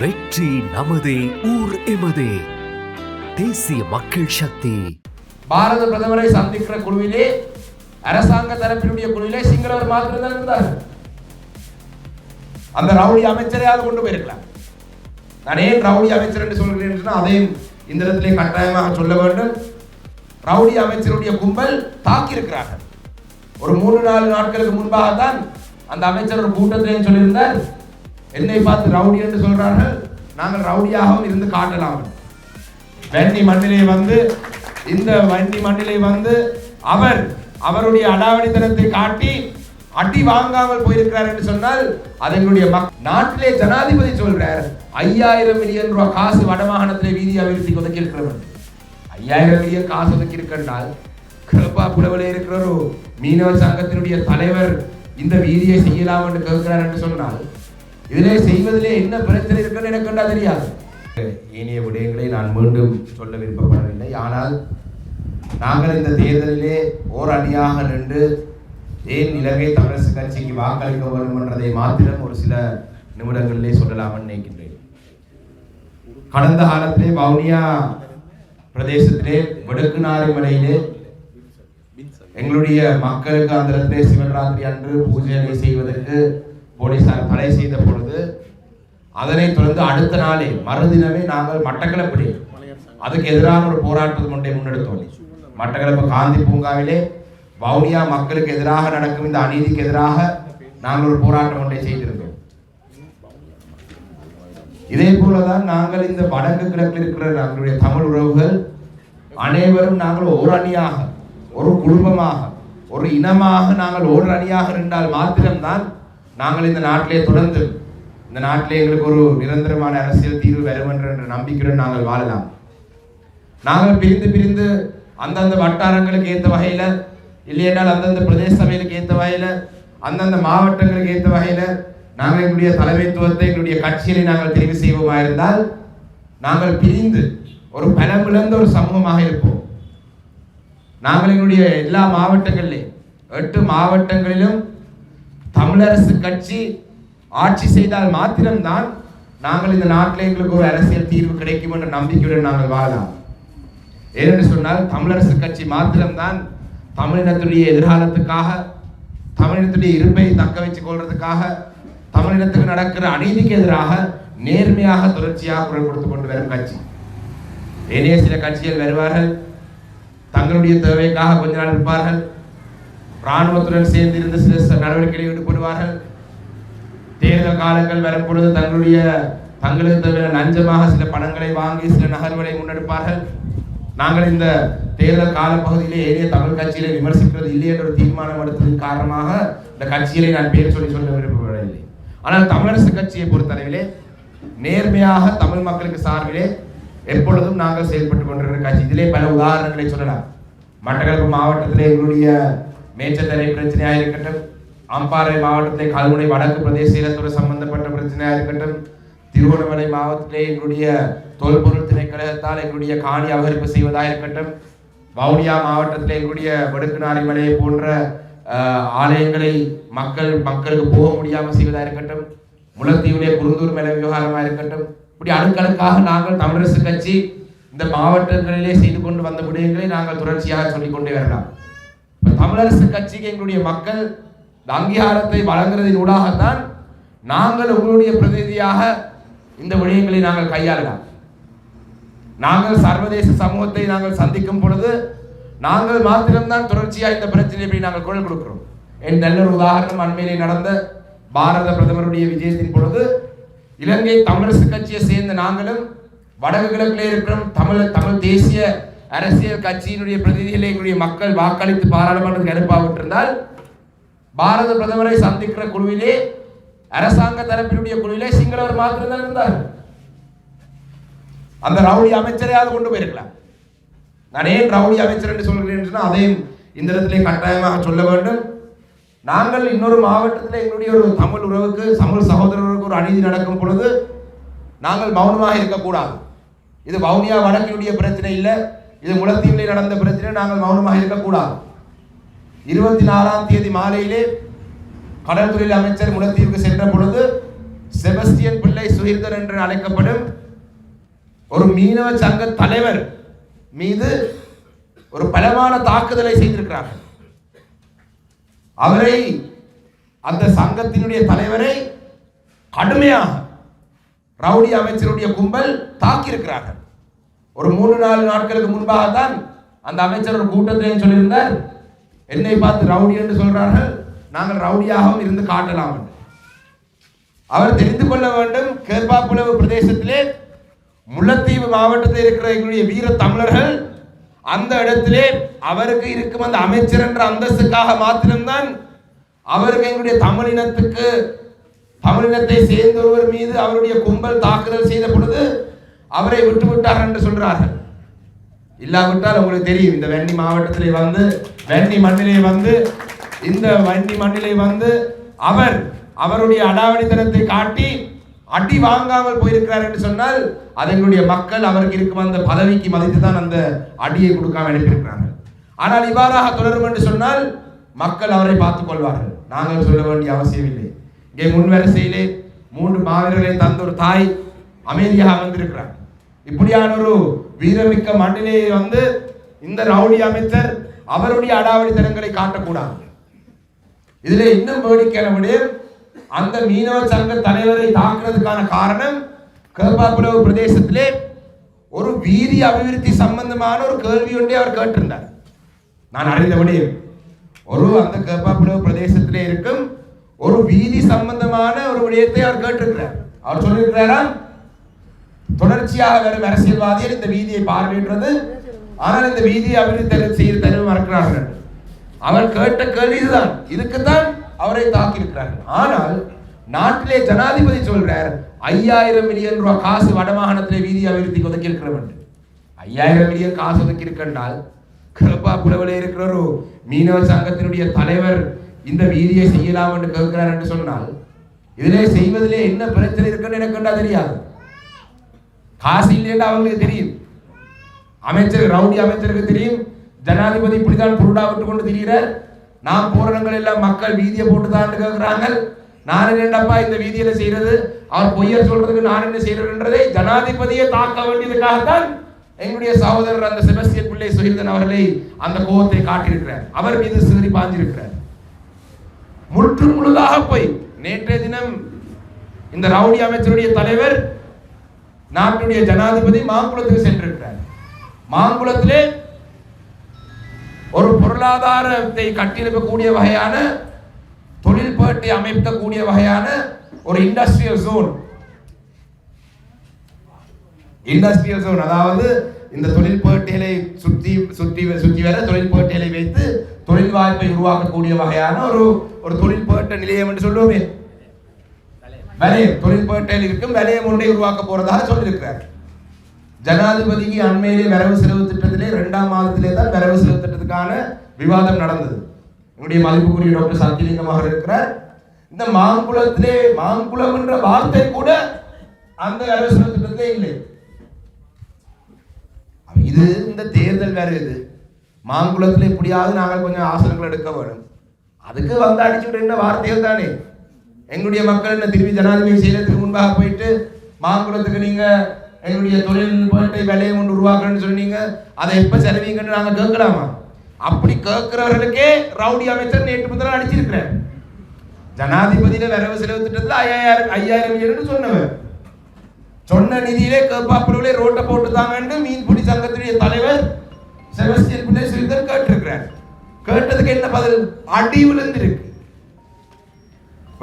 வெற்றி நமதே ஊர் எமதே. தேசிய மக்கள் சக்தி. பாரத பிரதமரை சந்திக்கிற குழுவிலே அரசாங்க தரப்பினுடைய குழுவிலே சிங்களவர் மாத்திரம் தான் இருந்தார் அந்த ரவுடி அமைச்சரையாவது கொண்டு போயிருக்கலாம். நான் ஏன் ரவுடி அமைச்சர் என்று சொல்கிறேன் என்று அதையும் இந்த இடத்திலே கட்டாயமாக சொல்ல வேண்டும். ரவுடி அமைச்சருடைய கும்பல் தாக்கியிருக்கிறார்கள். ஒரு மூணு நாலு நாட்களுக்கு முன்பாக தான் அந்த அமைச்சர் ஒரு கூட்டத்திலே சொல்லியிருந்தார் என்னை பார்த்து ரவுடி என்று சொல்றார்கள். நாங்கள் ரவுடியாகவும் இருந்து காட்டலாம். வன்னி மண்ணிலே வந்து இந்த வன்னி மண்ணிலே வந்து அவர் அவருடைய அடாவடித்தனத்தை காட்டி அடி வாங்காமல் போயிருக்கிறார் என்று சொன்னால் அதனுடைய நாட்டிலே ஜனாதிபதி சொல்றார் ஐயாயிரம் மில்லியன் ரூபாய் காசு வடமாகாணத்திலே வீதி அபிவிருத்தி ஒதுக்கி இருக்கிறவன். ஐயாயிரம் மில்லியன் காசு ஒதுக்கி இருக்கின்றால் கிருப்பா புலவலே இருக்கிற மீனவர் மீனவ சங்கத்தினுடைய தலைவர் இந்த வீதியை செய்யலாம் என்று கேட்கிறார் என்று சொன்னால் இதிலே செய்வதிலே என்ன பிரச்சனை இருக்குன்னு எனக்கு கண்டா தெரியாது. ஏனைய விடயங்களை நான் மீண்டும் சொல்ல விருப்பப்படவில்லை. ஆனால் நாங்கள் இந்த தேர்தலிலே ஓர் அணியாக நின்று ஏன் இலங்கை தமிழரசு கட்சிக்கு வாக்களிக்க வேண்டும் என்றதை மாத்திரம் ஒரு சில நிமிடங்களிலே சொல்லலாம் நினைக்கின்றேன். கடந்த காலத்திலே வவுனியா பிரதேசத்திலே வடக்குநாறு மலையிலே எங்களுடைய மக்களுக்கு அந்த சிவராத்திரி அன்று பூஜை செய்வதற்கு போலீசார் தடை செய்த பொழுது அதனைத் தொடர்ந்து அடுத்த நாளே மறுதினமே நாங்கள் மட்டக்களப்படி அதுக்கு எதிரான ஒரு போராட்டத்தை ஒன்றை முன்னெடுத்தோம். மட்டக்களப்பு காந்தி பூங்காவிலே வவுனியா மக்களுக்கு எதிராக நடக்கும் இந்த அநீதிக்கு எதிராக நாங்கள் ஒரு போராட்டம் ஒன்றை செய்திருந்தோம். இதே போலதான் நாங்கள் இந்த வடக்கு கிழக்கில் இருக்கிற நம்மளுடைய தமிழ் உறவுகள் அனைவரும் நாங்கள் ஒரு அணியாக ஒரு குடும்பமாக ஒரு இனமாக நாங்கள் ஒரு அணியாக இருந்தால் மாத்திரம்தான் நாங்கள் இந்த நாட்டிலே தொடர்ந்து இந்த நாட்டிலே எங்களுக்கு ஒரு நிரந்தரமான அரசியல் தீர்வு வரும் என்ற நம்பிக்கையுடன் நாங்கள் வாழலாம். நாங்கள் பிரிந்து பிரிந்து அந்தந்த வட்டாரங்களுக்கு ஏற்ற வகையில் இல்லையென்றால் அந்தந்த பிரதேச சபைகளுக்கு ஏற்ற வகையில் அந்தந்த மாவட்டங்களுக்கு ஏற்ற வகையில் நாங்கள் எங்களுடைய தலைமைத்துவத்தை எங்களுடைய கட்சிகளை நாங்கள் தெரிவு செய்வோமா இருந்தால் நாங்கள் பிரிந்து ஒரு பலமிழந்த ஒரு சமூகமாக இருப்போம். நாங்கள் எங்களுடைய எல்லா மாவட்டங்களிலே எட்டு மாவட்டங்களிலும் தமிழரசு கட்சி ஆட்சி செய்தால் மாத்திரம்தான் நாங்கள் இந்த நாட்டில் எங்களுக்கு ஒரு அரசியல் தீர்வு கிடைக்கும் என்ற நம்பிக்கையுடன் நாங்கள் வாழலாம். ஏனென்று சொன்னால் தமிழரசு கட்சி மாத்திரம்தான் தமிழினத்துடைய எதிர்காலத்துக்காக தமிழினத்துடைய இருப்பை தக்க வச்சுக் கொள்றதுக்காக தமிழினத்துக்கு நடக்கிற அநீதிக்கு எதிராக நேர்மையாக தொடர்ச்சியாக குரல் கொடுத்து கொண்டு வரும் கட்சி. ஏனைய சில கட்சிகள் வருவார்கள் தங்களுடைய தேவைக்காக கொஞ்ச நாள் இருப்பார்கள் இராணுவத்துடன் சேர்ந்து இருந்து சில நடவடிக்கைகளில் ஈடுபடுவார்கள் தேர்தல் காலங்கள் வரும் பொழுது தங்களுடைய தங்களுக்கு தவிர லஞ்சமாக சில பணங்களை வாங்கி சில நகர்வுகளை முன்னெடுப்பார்கள். நாங்கள் இந்த தேர்தல் காலப்பகுதியிலே ஏனைய தமிழ் கட்சிகளை விமர்சிக்கிறது இல்லை என்ற ஒரு தீர்மானம் எடுத்ததன் காரணமாக இந்த கட்சிகளை நான் பேர் சொல்லி சொல்ல விரும்பவில்லை. ஆனால் தமிழரசு கட்சியை பொறுத்தளவிலே நேர்மையாக தமிழ் மக்களுக்கு சார்பிலே எப்பொழுதும் நாங்கள் செயல்பட்டு கொண்டிருக்கிற கட்சி. இதிலே பல உதாரணங்களை சொல்லலாம். மட்டக்களப்பு மாவட்டத்திலே எங்களுடைய மேச்சத்தரை பிரச்சனையாக இருக்கட்டும். அம்பாறை மாவட்டத்திலே கல்முனை வடக்கு பிரதேச இலத்துறை சம்பந்தப்பட்ட பிரச்சனையாக இருக்கட்டும். திருவண்ணாமலை மாவட்டத்திலே எங்களுடைய தொல்பொருள் திணைக்கழகத்தால் எங்களுடைய காணி அபகரிப்பு செய்வதாக இருக்கட்டும். வவுனியா மாவட்டத்தில் எங்களுடைய வடுக்கு நாரிமலை போன்ற ஆலயங்களை மக்கள் மக்களுக்கு போக முடியாமல் செய்வதாக இருக்கட்டும். முல்லைத்தீவிலே குருந்தூர் மேல விவகாரமாக இருக்கட்டும். இப்படி அடுக்கடுக்காக நாங்கள் தமிழரசு கட்சி இந்த மாவட்டங்களிலே செய்து கொண்டு வந்த விடயங்களை நாங்கள் தொடர்ச்சியாக சொல்லிக்கொண்டே வரலாம். தமிழரசு கட்சிக்கு எங்களுடைய மக்கள் இந்த அங்கீகாரத்தை வழங்குறதின் ஊடாகத்தான் நாங்கள் உங்களுடைய பிரதிநிதியாக இந்த விடயங்களை நாங்கள் கையாளலாம். நாங்கள் சர்வதேச சமூகத்தை நாங்கள் சந்திக்கும் பொழுது நாங்கள் மாத்திரம்தான் தொடர்ச்சியாக இந்த பிரச்சனையை பற்றி நாங்கள் குரல் கொடுக்கிறோம். என் நல்ல ஒரு உதாரணம் அண்மையிலே நடந்த பாரத பிரதமருடைய விஜயத்தின் பொழுது இலங்கை தமிழரசு கட்சியை சேர்ந்த நாங்களும் வடக்கு கிழக்கிலே இருக்கிறோம். தமிழ் தமிழ் தேசிய அரசியல் கட்சியினுடைய பிரதிநிதிகளை எங்களுடைய மக்கள் வாக்களித்து பாராளுமன்றத்துக்கு அனுப்பாவிட்டிருந்தால் பாரத பிரதமரை சந்திக்கிற குழுவிலே அரசாங்க தரப்பினுடைய குழுவிலே சிங்களவர் மாத்திரம்தான் இருந்தார் அந்த ரவுடி அமைச்சரையாவது கொண்டு போயிருக்கலாம். நான் ஏன் ரவுடி அமைச்சர் என்று சொல்கிறேன் என்று அதையும் இந்த இடத்திலே கட்டாயமாக சொல்ல வேண்டும். நாங்கள் இன்னொரு மாவட்டத்தில் எங்களுடைய ஒரு தமிழ் உறவுக்கு தமிழ் சகோதரர்களுக்கு ஒரு அநீதி நடக்கும் பொழுது நாங்கள் மௌனமாக இருக்கக்கூடாது. இது வவுனியா வடக்கினுடைய பிரச்சனை இல்லை. இது முளத்தீவிலே நடந்த பிரச்சனை நாங்கள் மௌனமாக இருக்கக்கூடாது. இருபத்தி நாலாம் தேதி மாலையிலே கடற்துறை அமைச்சர் முளத்தீவுக்கு சென்ற பொழுது செபஸ்டியன் பிள்ளை சுகிர்தன் என்று அழைக்கப்படும் ஒரு மீனவ சங்க தலைவர் மீது ஒரு பலமான தாக்குதலை செய்திருக்கிறார்கள். அவரை அந்த சங்கத்தினுடைய தலைவரை கடுமையாக ரவுடி அமைச்சருடைய கும்பல் தாக்கியிருக்கிறார்கள். ஒரு மூணு நாலு நாட்களுக்கு முன்பாக தான் அந்த அமைச்சர் ஒரு கூட்டத்திலையும் சொல்லியிருந்தார். என்னை பார்த்து ரவுடி என்று சொல்றார்கள். நாங்கள் ரவுடியாகவும் இருந்து காட்டலாம் அவர் தெரிந்து கொள்ள வேண்டும் கேப்பாப்புலவு பிரதேசத்திலே முல்லைத்தீவு மாவட்டத்தில் இருக்கிற எங்களுடைய வீர தமிழர்கள் அந்த இடத்திலே அவருக்கு இருக்கும் அந்த அமைச்சர் என்ற அந்தஸ்துக்காக மாத்திரம்தான் அவருக்கு எங்களுடைய தமிழினத்துக்கு தமிழினத்தை சேர்ந்த ஒருவர் மீது அவருடைய கும்பல் தாக்குதல் செய்த பொழுது அவரை விட்டு விட்டார் என்று சொல்றார்கள். இல்லாவிட்டால் உங்களுக்கு தெரியும் இந்த வெண்ணி மாவட்டத்திலே வந்து வெண்ணி மண்ணிலே வந்து இந்த வண்டி மண்ணிலே வந்து அவர் அவருடைய அடாவடித்தனத்தை காட்டி அடி வாங்காமல் போயிருக்கிறார் என்று சொன்னால் அதனுடைய மக்கள் அவருக்கு இருக்கும் அந்த பதவிக்கு மதித்து தான் அந்த அடியை கொடுக்காம அனுப்பியிருக்கிறார்கள் ஆனால் இவ்வாறாக தொடரும் என்று சொன்னால் மக்கள் அவரை பார்த்துக் கொள்வார்கள். நாங்கள் சொல்ல வேண்டிய அவசியம் இல்லை. இங்கே முன்வரிசையிலே மூன்று மாவீரர்களை தந்த ஒரு தாய் அமைதியாக வந்திருக்கிறார். இப்படியான ஒரு வீரமிக்க மண்ணிலே வந்து இந்த ரவுடி அமைச்சர் அவருடைய அடாவடித்தனங்களை காட்டக்கூடாது. இதுல இன்னும் வேடிக்கையான விடயம் அந்த மீனவ சங்க தலைவரை தாக்குறதுக்கான காரணம் கேப்பாப்புலவு பிரதேசத்திலே ஒரு வீதி அபிவிருத்தி சம்பந்தமான ஒரு கேள்வி ஒன்றே அவர் கேட்டிருந்தார். நான் அறிந்த விடயம் ஒரு அந்த கேப்பாப்புலவு பிரதேசத்திலே இருக்கும் ஒரு வீதி சம்பந்தமான ஒரு விடயத்தை அவர் கேட்டிருக்கிறார். அவர் சொல்லியிருக்கிறாராம் தொடர்ச்சியாக வரும் அரசியல்வாதிகள் இந்த வீதியை பார்வையிடுறது ஆனால் இந்த வீதியை அபிவிருத்தி செய்ய தருவ மறக்கிறார்கள். அவர் கேட்ட கேள்வி இதுதான். இதுக்குத்தான் அவரை தாக்கியிருக்கிறார்கள். ஆனால் நாட்டிலே ஜனாதிபதி சொல்றார் ஐயாயிரம் மில்லியன் ரூபாய் காசு வடமாகாணத்திலே வீதி அபிவிருத்திக்கு ஒதுக்கி இருக்கிறவன் ஐயாயிரம் மில்லியன் காசு ஒதுக்கி இருக்கின்றால் கிருப்பா புலவிலே இருக்கிற ஒரு மீனவ சங்கத்தினுடைய தலைவர் இந்த வீதியை செய்யலாம் என்று கேட்கிறார் என்று சொன்னால் இதிலே செய்வதிலே என்ன பிரச்சனை இருக்குன்னு எனக்கு தெரியாது. காசு இல்லைன்னு அவங்களுக்கு தெரியும். அமைச்சர் ரவுடி அமைச்சருக்கு தெரியும். ஜனாதிபதி இப்படிதான் புருடா விட்டு கொண்டு திரிகிறார். நாம் போராட்டங்கள் எல்லாம் மக்கள் வீதியை போட்டு தான் கேட்கிறாங்க நான் என்னப்பா இந்த வீதியில செய்யறது? அவர் பொய்யர் சொல்றதுக்கு நான் என்ன செய்யறதுன்றதை ஜனாதிபதியை தாக்க வேண்டியதுக்காகத்தான் எங்களுடைய சகோதரர் அந்த செபஸ்டியன் பிள்ளை சுகிர்தன் அவர்களை அந்த கோபத்தை காட்டியிருக்கிறார். அவர் மீது சிதறி பாஞ்சிருக்கிறார் முற்று முழுதாக போய் நேற்றைய தினம் இந்த ரவுடி அமைச்சருடைய தலைவர் நாட்டுடைய ஜனாதிபதி மாங்குளத்துக்கு சென்றிருக்கிறார். மாங்குளத்திலே ஒரு பொருளாதாரத்தை கட்டியெழுப்பக்கூடிய வகையான தொழில் பேட்டை அமைக்கக்கூடிய வகையான ஒரு இண்டஸ்ட்ரியல் ஜோன் இண்டஸ்ட்ரியல் ஜோன் அதாவது இந்த தொழில் பேட்டைகளை சுற்றி சுற்றி சுற்றி வர தொழில் பேட்டைகளை வைத்து தொழில் வாய்ப்பை உருவாக்கக்கூடிய வகையான ஒரு ஒரு தொழில் பேட்ட நிலையம் என்று சொல்லுவோமே. வலயம் தொழில்பேட்டையில் இருக்கும் வலயம் ஒன்றை உருவாக்க போறதாக சொல்லியிருக்கிறார். ஜனாதிபதிக்கு அண்மையிலே வரவு செலவு திட்டத்திலே இரண்டாம் மாதத்திலே தான் வரவு செலவு திட்டத்துக்கான விவாதம் நடந்தது. என்னுடைய மதிப்புக்குரிய டாக்டர் சத்தியலிங்கமாக இருக்கிறார். இந்த மாங்குளத்திலே மாங்குளம் என்ற வார்த்தை கூட அந்த வரவு செலவு திட்டத்திலே இல்லை. இது இந்த தேர்தல் வேற இது. மாங்குளத்தில் எப்படியாவது நாங்கள் கொஞ்சம் ஆசனங்கள் எடுக்க வேணும். அதுக்கு வந்து அடிச்சு என்ன வார்த்தைகள் தானே. எங்களுடைய மக்கள் என்ன திரும்பி ஜனாதிபதி செயலத்துக்கு முன்பாக போயிட்டு மாங்குளத்துக்கு நீங்க எங்களுடைய தொழில் போயிட்டு விலையை கொண்டு உருவாக்குறேன்னு சொன்னீங்க. அதை எப்ப செலவீங்கன்னு நாங்க கேட்கலாமா? அப்படி கேட்கிறவர்களுக்கே ரவுடி அமைச்சர் நேற்று முதல்ல அடிச்சிருக்கிறேன் ஜனாதிபதியில வரவு செலவு திட்டத்தில் ஐயாயிரம் ஐயாயிரம் மில்லியன் சொன்னவர். சொன்ன நிதியிலே கேப்பாப்புறவிலே ரோட்டை போட்டு தாங்கன்னு மீன்பிடி சங்கத்தினுடைய தலைவர் செபஸ்டியன் பிள்ளை ஸ்ரீதர் கேட்டிருக்கிறார். கேட்டதுக்கு என்ன பதில்? அடி விழுந்திருக்கு.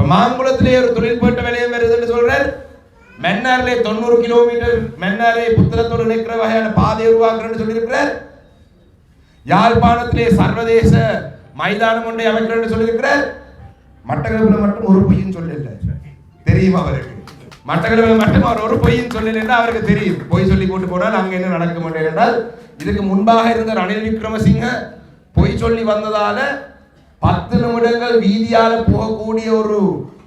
இப்போ மாங்குளத்திலே ஒரு தொழில் போட்ட வேலையும் வருதுன்னு சொல்றார். மென்னாரிலே தொண்ணூறு கிலோமீட்டர் மென்னாரே புத்தகத்தோடு நிற்கிற வகையான பாதை உருவாக்குறேன்னு சொல்லியிருக்கிறார். யாழ்ப்பாணத்திலே சர்வதேச மைதானம் ஒன்றை அமைக்கிறேன்னு சொல்லியிருக்கிறார். மட்டக்களப்பில் மட்டும் ஒரு பொய்யும் சொல்லல. தெரியும் அவருக்கு. மட்டக்களப்பில் மட்டும் அவர் ஒரு பொய்யும் சொல்லலைன்னா அவருக்கு தெரியும். பொய் சொல்லி போட்டு போனால் அங்கே என்ன நடக்க மாட்டேன் என்றால் இதுக்கு முன்பாக இருந்த ரணில் விக்ரமசிங்க பொய் சொல்லி வந்ததால பத்து நிமிடங்கள் வீதியால போகக்கூடிய ஒரு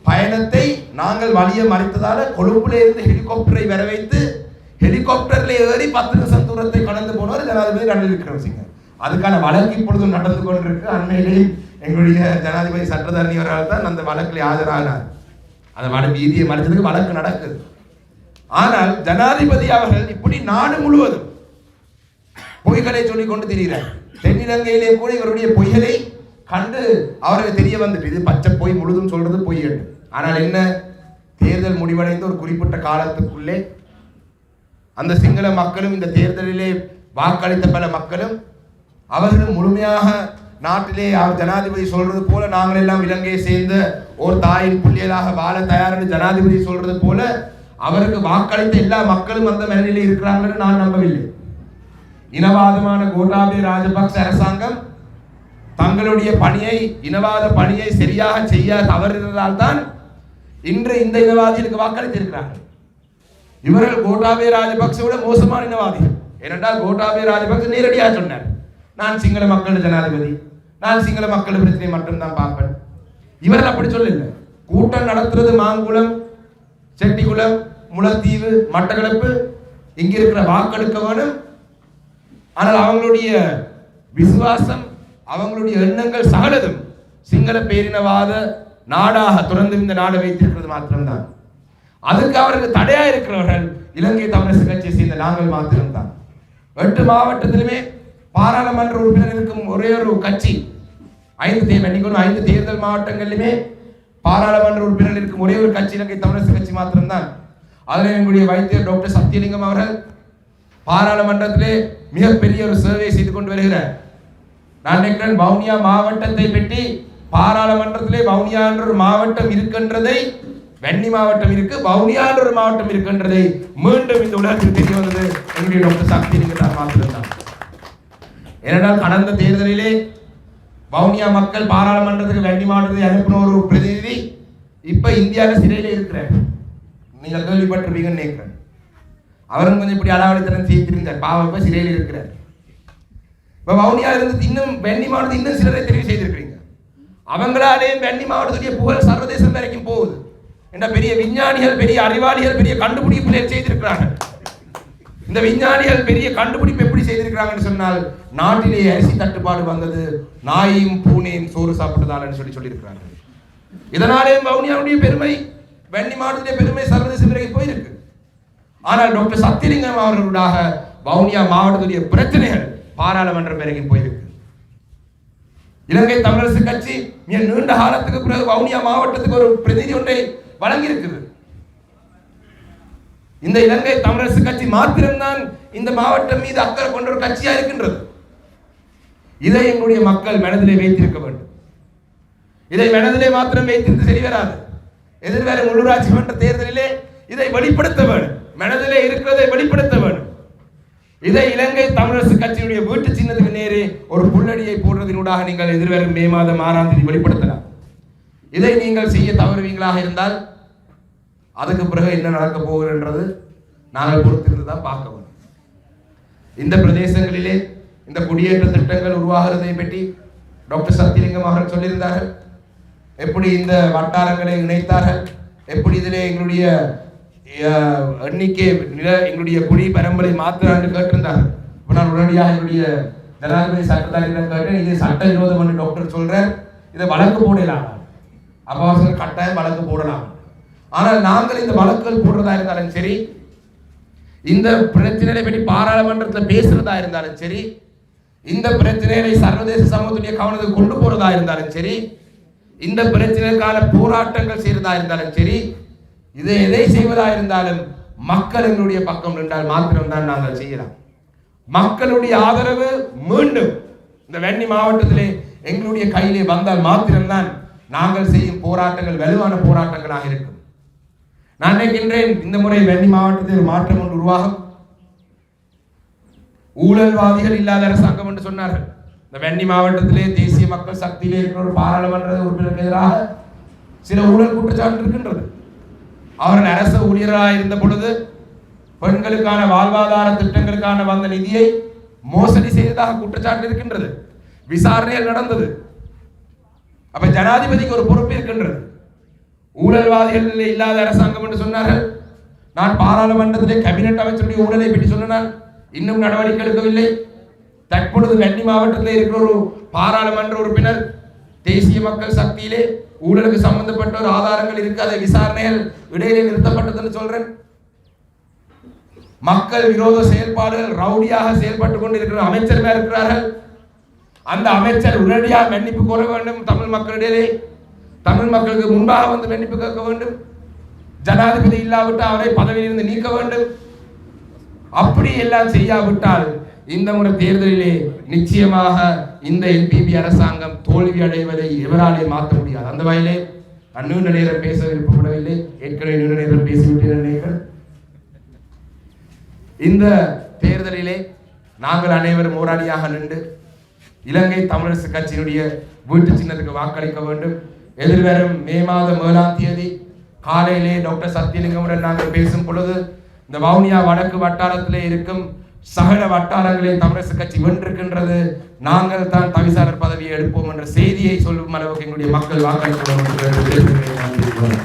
பயணத்தை நாங்கள் வழிய மறைத்ததால கொழும்புல இருந்து ஹெலிகாப்டரை வர வைத்து ஹெலிகாப்டர்ல ஏறி பத்து நிமிஷம் தூரத்தை கடந்து போனவர் ஜனாதிபதி ரணில் விக்ரமசிங்க. அதுக்கான வழக்கு இப்பொழுதும் நடந்து கொண்டிருக்கு. அண்மையிலே எங்களுடைய ஜனாதிபதி சட்டத்தரணி அவர்கள் தான் அந்த வழக்கில் ஆஜரானார். அந்த வட வீதியை மறைச்சதுக்கு வழக்கு நடக்குது. ஆனால் ஜனாதிபதி அவர்கள் இப்படி நாடு முழுவதும் பொய்களை சொல்லிக் கொண்டு திரிகிறார். தென்னிலங்கையிலே கூட இவருடைய பொய்களை கண்டு அவருக்கு தெரிய வந்துட்டு இது பச்சை பொய் முழுதும் சொல்றது பொய் என்று. ஆனால் என்ன? தேர்தல் முடிவடைந்த ஒரு குறிப்பிட்ட காலத்துக்குள்ளே அந்த சிங்கள மக்களும் இந்த தேர்தலிலே வாக்களித்த பல மக்களும் அவர்களும் முழுமையாக நாட்டிலே அவர் ஜனாதிபதி சொல்றது போல நாங்கள் எல்லாம் இலங்கையை சேர்ந்த ஒரு தாயின் புள்ளியலாக வாழ தயார் ஜனாதிபதி சொல்றது போல அவருக்கு வாக்களித்த எல்லா மக்களும் அந்த மனநிலையில் இருக்கிறாங்கன்னு நான் நம்பவில்லை. இனவாதமான கோட்டாபய ராஜபக்ச அரசாங்கம் தங்களுடைய பணியை இனவாத பணியை சரியாக செய்ய தவறினதால் தான் இன்று இந்த இனவாதிகளுக்கு வாக்களித்திருக்கிறார்கள். இவர்கள் கோட்டாபய ராஜபக்சவிட மோசமான இனவாதிகள். ஏனென்றால் கோட்டாபய ராஜபக்ச நேரடியாக சொன்னார் நான் சிங்கள மக்கள் ஜனாதிபதி நான் சிங்கள மக்கள் பிரச்சனை மட்டும்தான் பார்ப்பேன். இவர்கள் அப்படி சொல்லல கூட்டம் நடத்துறது மாங்குளம் செட்டிக்குளம் முளத்தீவு மட்டக்களப்பு இங்க இருக்கிற வாக்கெடுக்க வேணும். ஆனால் அவங்களுடைய விசுவாசம் அவங்களுடைய எண்ணங்கள் சகலதும் சிங்கள பேரினவாத நாடாக தொடர்ந்து இந்த நாடை வைத்திருக்கிறது மாத்திரம்தான். அதுக்கு அவருக்கு தடையா இருக்கிறவர்கள் இலங்கை தமிழரசு கட்சியை சேர்ந்த நாங்கள் மாத்திரம்தான். எட்டு மாவட்டத்திலுமே பாராளுமன்ற உறுப்பினர் இருக்கும் ஒரே ஒரு கட்சி ஐந்து தேர்தல் ஐந்து தேர்தல் மாவட்டங்களிலுமே பாராளுமன்ற உறுப்பினர் இருக்கும் ஒரே ஒரு கட்சி இலங்கை தமிழரசு கட்சி மாத்திரம்தான். அதில் எங்களுடைய வைத்தியர் டாக்டர் சத்தியலிங்கம் அவர்கள் பாராளுமன்றத்திலே மிகப்பெரிய ஒரு சேவையை செய்து கொண்டு வருகிறார். நான் நினைக்கிறேன் வவுனியா மாவட்டத்தை பற்றி பாராளுமன்றத்திலே வவுனியா என்ற ஒரு மாவட்டம் இருக்கின்றதை வெண்ணி மாவட்டம் இருக்கு வவுனியா என்ற ஒரு மாவட்டம் இருக்கின்றதை மீண்டும் இந்த உலகத்தில் தெரிய வந்தது. என்னுடைய டாக்டர் சக்தி நீங்க தான் ஏனென்றால் கடந்த தேர்தலிலே வவுனியா மக்கள் பாராளுமன்றத்துக்கு வெண்ணி மாவட்டத்தை அனுப்பின ஒரு பிரதிநிதி இப்போ இந்தியாவில் சிறையில் இருக்கிறார். நீங்கள் கேள்விப்பட்டிருப்பீங்கன்னு நினைக்கிறேன். அவரும் கொஞ்சம் இப்படி அளவடித்தனம் செய்திருந்தார். பாவம் இப்போ சிறையில் இருக்கிறார். இப்ப வவுனியா இருந்து இன்னும் வெண்ணி மாவட்டத்தில் இன்னும் சிலரை தெரிவு செய்திருக்கிறீங்க. அவங்களாலே வெண்ணி மாவட்டத்துடைய புகழ் சர்வதேசம் வரைக்கும் போகுது. என்ற பெரிய விஞ்ஞானிகள் பெரிய அறிவாளிகள் பெரிய கண்டுபிடிப்புகளை செய்திருக்கிறார்கள் இந்த விஞ்ஞானிகள் பெரிய கண்டுபிடிப்பு எப்படி செய்திருக்கிறாங்கன்னு சொன்னால் நாட்டிலே அரிசி தட்டுப்பாடு வந்தது நாயும் பூனையும் சோறு சாப்பிட்டதாலன்னு சொல்லி சொல்லியிருக்கிறாங்க இதனாலே வவுனியாவுடைய பெருமை வெண்ணி மாவட்டத்துடைய பெருமை சர்வதேச வரைக்கும் போயிருக்கு. ஆனால் டாக்டர் சத்தியலிங்கம் அவர்களுடைய வவுனியா மாவட்டத்துடைய பிரச்சனைகள் பாராளுமன்றம் வரைக்கும் போயிருக்கு. இலங்கை தமிழரசு கட்சி மிக நீண்ட காலத்துக்கு பிறகு வவுனியா மாவட்டத்துக்கு ஒரு பிரதிநிதி ஒன்றை வழங்கியிருக்குது. இந்த இலங்கை தமிழரசு கட்சி மாத்திரம்தான் இந்த மாவட்டம் மீது அக்கறை கொண்ட ஒரு கட்சியா இருக்கின்றது. இதை எங்களுடைய மக்கள் மனதிலே வைத்திருக்க வேண்டும். இதை மனதிலே மாத்திரம் வைத்திருந்து சரி வராது. எதிர்வரும் உள்ளூராட்சி மன்ற தேர்தலிலே இதை வெளிப்படுத்த வேண்டும். மனதிலே இருக்கிறதை வெளிப்படுத்த வேண்டும். இதை இலங்கை தமிழரசு கட்சியினுடைய வீட்டு சின்னத்துக்கு நேரே ஒரு புள்ளடியை போடுறதினூடாக நீங்கள் எதிர்வரும் மே மாதம் ஆறாம் தேதி வெளிப்படுத்தலாம். இதை நீங்கள் செய்ய தவறுவீங்களாக இருந்தால் அதுக்கு பிறகு என்ன நடக்க போகிறன்றது நாங்கள் பொறுத்திருந்து தான் பார்க்க வேண்டும். இந்த பிரதேசங்களிலே இந்த குடியேற்ற திட்டங்கள் உருவாகிறதை பற்றி டாக்டர் சத்தியலிங்கம் அவர்கள் சொல்லியிருந்தார்கள். எப்படி இந்த வட்டாரங்களை இணைத்தார்கள்? எப்படி இதிலே எங்களுடைய எண்ணிக்கை நில எங்களுடைய குடி பரம்பரை மாத்திரான்னு கேட்டிருந்தார்கள் இப்போ நான் உடனடியாக என்னுடைய ஜனாதிபதி சட்டத்தாரிடம் கேட்டேன். இது சட்ட விரோதம் என்று டாக்டர் சொல்கிறார் இதை வழக்கு போடலாம். அப்போ அவர் கட்டாயம் வழக்கு போடலாம். ஆனால் நாங்கள் இந்த வழக்குகள் போடுறதா இருந்தாலும் சரி இந்த பிரச்சனைகளை பற்றி பாராளுமன்றத்தில் பேசுறதா இருந்தாலும் சரி இந்த பிரச்சனைகளை சர்வதேச சமூகத்துடைய கவனத்துக்கு கொண்டு போறதா இருந்தாலும் சரி இந்த பிரச்சனைக்கான போராட்டங்கள் செய்யறதா இருந்தாலும் சரி இதை எதை செய்வதா இருந்தாலும் மக்கள் எங்களுடைய பக்கம் நின்றால் மாத்திரம்தான் நாங்கள் செய்யலாம். மக்களுடைய ஆதரவு மீண்டும் இந்த வெண்ணி மாவட்டத்திலே எங்களுடைய கையிலே வந்தால் மாத்திரம்தான் நாங்கள் செய்யும் போராட்டங்கள் வலுவான போராட்டங்களாக இருக்கும். நான் நினைக்கின்றேன் இந்த முறை வெண்ணி மாவட்டத்தில் மாற்றம் ஒன்று உருவாகும். ஊழல்வாதிகள் இல்லாத அரசாங்கம் என்று சொன்னார்கள். இந்த வெண்ணி மாவட்டத்திலே தேசிய மக்கள் சக்தியிலே இருக்கிற ஒரு பாராளுமன்ற உறுப்பினருக்கு எதிராக சில ஊழல் குற்றச்சாட்டு இருக்கின்றது. அவர்கள் அரசு ஊழியராக இருந்த பொழுது பெண்களுக்கான வாழ்வாதார திட்டங்களுக்கான வந்த நிதியை மோசடி செய்ததாக குற்றச்சாட்டு இருக்கின்றது. விசாரணைகள் நடந்தது. அப்ப ஜனாதிபதிக்கு ஒரு பொறுப்பு இருக்கின்றது. ஊழல்வாதிகள் இல்லாத அரசாங்கம் என்று சொன்னார்கள். நான் பாராளுமன்றத்திலே கேபினட் அமைச்சருடைய ஊழலை பற்றி சொன்னால் இன்னும் நடவடிக்கை எடுக்கவில்லை. தற்பொழுது கன்னி மாவட்டத்தில் இருக்கிற ஒரு பாராளுமன்ற உறுப்பினர் தேசிய மக்கள் சக்தியிலே ஊழலுக்கு சம்பந்தப்பட்ட ஒரு ஆதாரங்கள் இருக்கு அதை விசாரணைகள் இடையிலே நிறுத்தப்பட்டதுன்னு சொல்றேன். மக்கள் விரோத செயல்பாடுகள் ரவுடியாக செயல்பட்டு கொண்டிருக்கிற அமைச்சர் இருக்கிறார்கள். அந்த அமைச்சர் உடனடியாக மன்னிப்பு கோர வேண்டும். தமிழ் மக்களிடையே தமிழ் மக்களுக்கு முன்பாக வந்து மன்னிப்பு கேட்க வேண்டும். ஜனாதிபதி இல்லாவிட்டால் அவரை பதவியிலிருந்து நீக்க வேண்டும். அப்படி எல்லாம் செய்யாவிட்டால் இந்த முறை தேர்தலிலே நிச்சயமாக இந்த என்பிபி அரசாங்கம் தோல்வி அடைவதை எவராலே மாற்ற முடியாது. அந்த வகையிலே நான் நீண்ட நேரம் பேச விருப்பப்படவில்லை. ஏற்கனவே நீண்ட நேரம் பேசிவிட்டீர்கள் இந்த தேர்தலிலே நாங்கள் அனைவரும் ஓராளியாக நின்று இலங்கை தமிழரசு கட்சியினுடைய வீட்டு சின்னத்துக்கு வாக்களிக்க வேண்டும். எதிர்வரும் மே மாதம் ஏழாம் தேதி காலையிலே டாக்டர் சத்தியலிங்கமுடன் நாங்கள் பேசும் பொழுது இந்த வவுனியா வடக்கு வட்டாரத்திலே இருக்கும் சகல வட்டாரங்களில் தமிழரசு கட்சி வென்றிருக்கின்றது. நாங்கள் தான் தவிசாளர் பதவியை எடுப்போம் என்ற செய்தியை சொல்லும் அளவுக்கு எங்களுடைய மக்கள் வாக்களிக்க